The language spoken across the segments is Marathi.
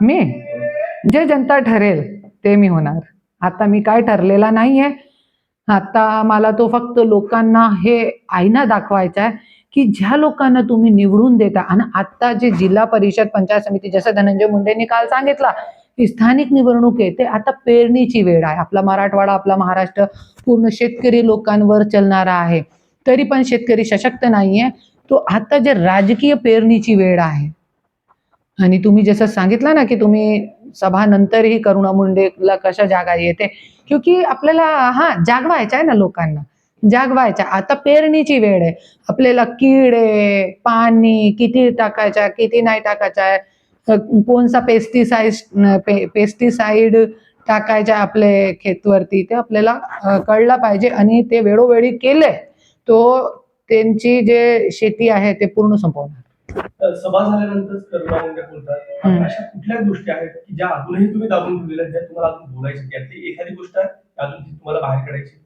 मी जे जनता ठरेल ते मी होणार. आता मी काय ठरलेला नाहीये. आता मला तो फक्त लोकांना हे आईना दाखवायचं आहे की ज्या लोकांना तुम्ही निवडून देता आणि आता जे जिल्हा परिषद पंचायत समिती जसं धनंजय मुंडेंनी काल सांगितलं की स्थानिक निवडणूक आहे ते आता पेरणीची वेळ आहे. आपला मराठवाडा आपला महाराष्ट्र पूर्ण शेतकरी लोकांवर चलणारा आहे. तरी पण शेतकरी सशक्त नाहीये. तो आता जे राजकीय पेरणीची वेळ आहे आणि तुम्ही जसं सांगितलं ना की तुम्ही सभानंतरही करुणा मुंडेला कशा जागा येते क्योंकि आपल्याला हा जागवायचं आहे ना लोकांना. जागवायचा आता पेरणीची वेळ आहे. आपल्याला किडे पाणी किती टाकायचं किती नाही टाकायचं आहे. कोणसा पेस्टिसाइड पेस्टिसाइड टाकायचं आहे आपले खेतवरती ते आपल्याला कळलं पाहिजे. आणि ते वेळोवेळी केले तो त्यांची जे शेती आहे ते पूर्ण संपवणार. सभा झाल्यानंतर करुणा मुंडे बोलतात. अशा कुठल्या गोष्टी आहेत की ज्या अजूनही तुम्ही दाबून ठेवलेल्या आहेत, ज्या तुम्हाला अजून बोलायच्या आहेत? यातली एखादी गोष्ट आहे अजून ती तुम्हाला बाहेर काढायची?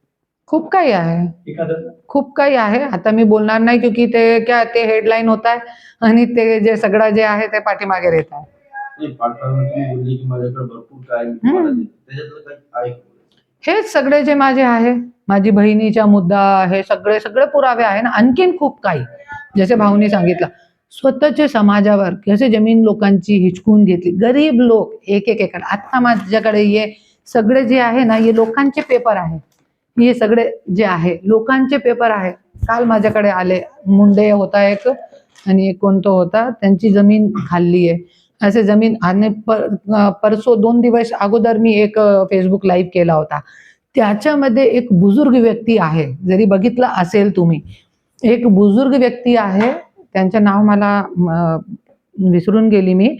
खूप काही आहे. एखादं? खूप काही आहे. आता मी बोलणार नाही क्योंकि ते क्या ते हेडलाईन होत आहे आणि ते जे सगळं जे आहे ते पाठीमागे राहत आहे? हेच सगळे जे माझे आहे माझी बहिणीचा मुद्दा हे सगळे सगळे पुरावे आहे ना आणखीन खूप काही. जसे भाऊनी सांगितलं स्वतःच्या समाजावर कसे जमीन लोकांची हिचकून घेतली. गरीब लोक एक एक एकर आत्ता माझ्याकडे हे सगळे जे आहे ना हे लोकांचे पेपर आहे. हे सगळे जे आहे लोकांचे पेपर आहे. काल माझ्याकडे आले. मुंडे होता एक आणि एक कोणतं होता त्यांची जमीन खाल्ली आहे. असे जमीन आणि पर परसो दोन दिवस अगोदर मी एक फेसबुक लाईव्ह केला होता. त्याच्यामध्ये एक बुजुर्ग व्यक्ती आहे. जरी बघितलं असेल तुम्ही. एक बुजुर्ग व्यक्ती आहे त्यांचं नाव मला विसरून गेली मी.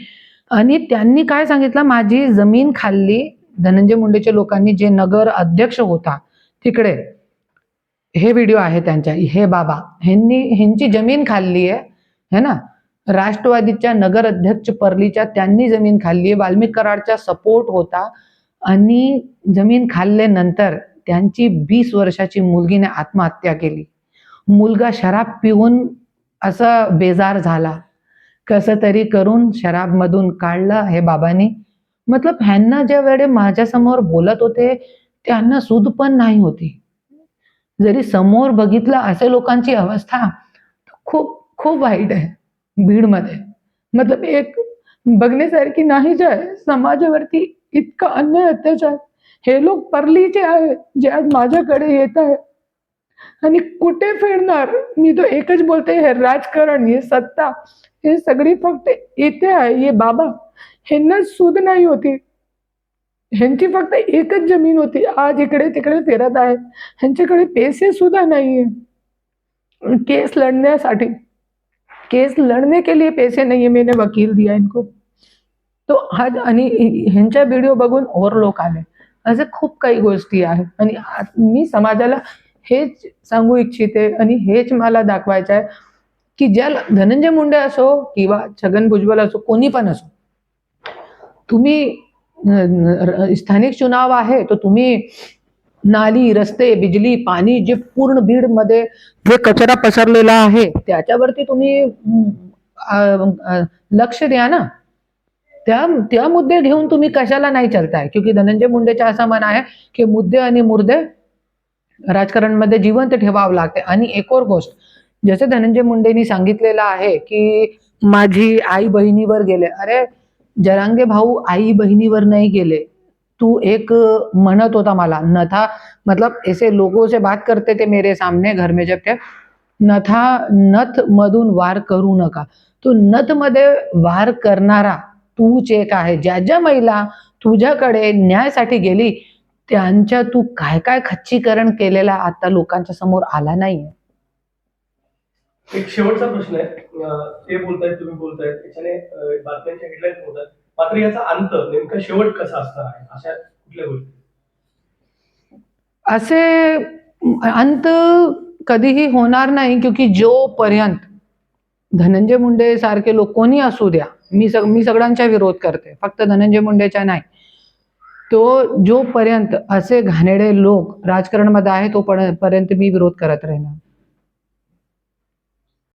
आणि त्यांनी काय सांगितलं? माझी जमीन खाल्ली. धनंजय मुंडेच्या लोकांनी जे नगर अध्यक्ष होता तिकडे हे व्हिडिओ आहे त्यांच्या. हे बाबा ह्यांनी ह्यांची जमीन खाल्ली आहे है ना? राष्ट्रवादीच्या नगर अध्यक्ष परलीच्या त्यांनी जमीन खाल्ली आहे. वाल्मिक कराडचा सपोर्ट होता. आणि जमीन खाल्ल्यानंतर त्यांची वीस वर्षाची मुलगीने आत्महत्या केली. मुलगा शराब पिऊन असा बेजार झाला. कसं तरी करून शराबमधून काढलं हे बाबांनी. मतलब ह्यांना ज्या वेळे माझ्यासमोर बोलत होते त्यांना सूद पण नाही होती. जरी समोर बघितलं असे लोकांची अवस्था खूप खूप वाईट आहे बीडमध्ये मतलब एक बघण्यासारखी नाही आहे समाजावरती इतका अन्याय अत्याचार. हे लोक परलीचे आहे जे आज माझ्याकडे येत आहे आणि कुठे फिरणार? मी तो एकच बोलते हे राजकारण हे सत्ता हे सगळी फक्त येते आहे हे बाबा. ह्यांना सूद नाही होती. ह्यांची फक्त एकच जमीन होती. आज इकडे तिकडे फिरत आहे ह्यांच्याकडे पैसे सुद्धा नाहीये. केस लढण्यासाठी. केस लढने के लिए पैसे नाहीये मैंने वकील दिया इनको. तो आज आणि ह्यांच्या व्हिडिओ बघून और लोक आले. असे खूप काही गोष्टी आहेत. आणि मी समाजाला हेच सांगू इच्छिते आणि हेच मला दाखवायचं आहे की ज्या धनंजय मुंडे असो किंवा छगन भुजबल असो कोणी पण असो तुम्ही स्थानिक चुनाव आहे तर तुम्ही नाली रस्ते बिजली पाणी जे पूर्ण बीडमध्ये जे कचरा पसरलेला आहे त्याच्यावरती तुम्ही लक्ष द्या ना. त्या त्या मुद्दे घेऊन तुम्ही कशाला नाही चलताय क्योंकि धनंजय मुंडेचा असं मन आहे की मुद्दे आणि मुर्दे राजकारणमध्ये जिवंत ठेवावं लागते. आणि एक और गोष्ट जसे धनंजय मुंडेनी सांगितलेलं आहे की माझी आई बहिणीवर गेले. अरे जरांगे भाऊ आई बहिणीवर नाही गेले. तू एक म्हणत होता मला नथा मतलब ऐसे लोगों से बात करते थे मेरे सामने घर में जब थे नथा नथ मधून वार करू नका. तो नथमध्ये वार करणारा तूच एक आहे. ज्या ज्या महिला तुझ्याकडे न्यायासाठी गेली त्यांच्या तू काय काय खच्चीकरण केलेला आता लोकांच्या समोर आला नाहीये? एक शेवटचा प्रश्न आहे. ते बोलतायत तुम्ही बोलतायत. याच्याने अं, बातम्यांच्या हेडलाईन होतात मात्र याचा अंत नेमका शेवट कसा असणार आहे? अशा कुठल्या गोष्टी? असे अंत कधीही होणार नाही क्योंकि जोपर्यंत धनंजय मुंडे सारखे लोक कोणी असू द्या मी सग मी सगळ्यांचा विरोध करते. फक्त धनंजय मुंडेचा नाही. तो जोपर्यंत असे घाणेडे लोक राजकारणामध्ये आहे तोपर्यंत मी विरोध करत राहणार